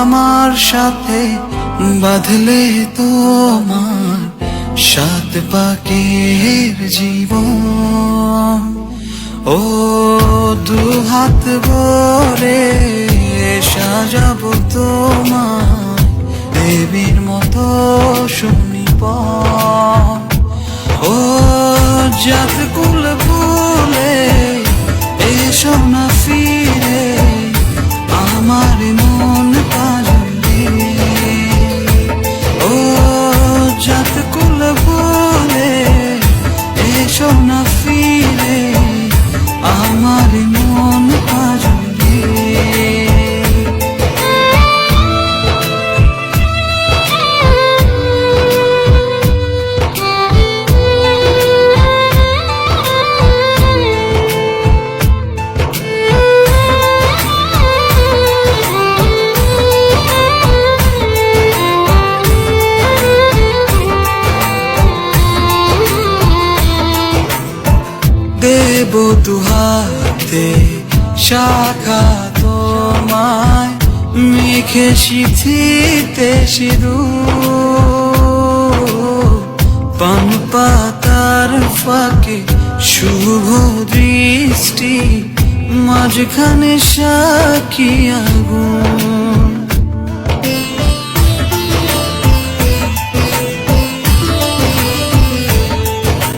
আমার সাথে, বাঁধলে তোমার সাত পাকের জীবন। ও দু হাত ভরে সাজাবো তোমার দেবীর মতো শুনিব ও জাত কুল ও জাত দেব দুহাতে শাখা তোমায় মেখে সিথিতে সিধু পান পাতার ফাঁকে শুভ দৃষ্টি, মাঝখানে সাক্ষী আগুন।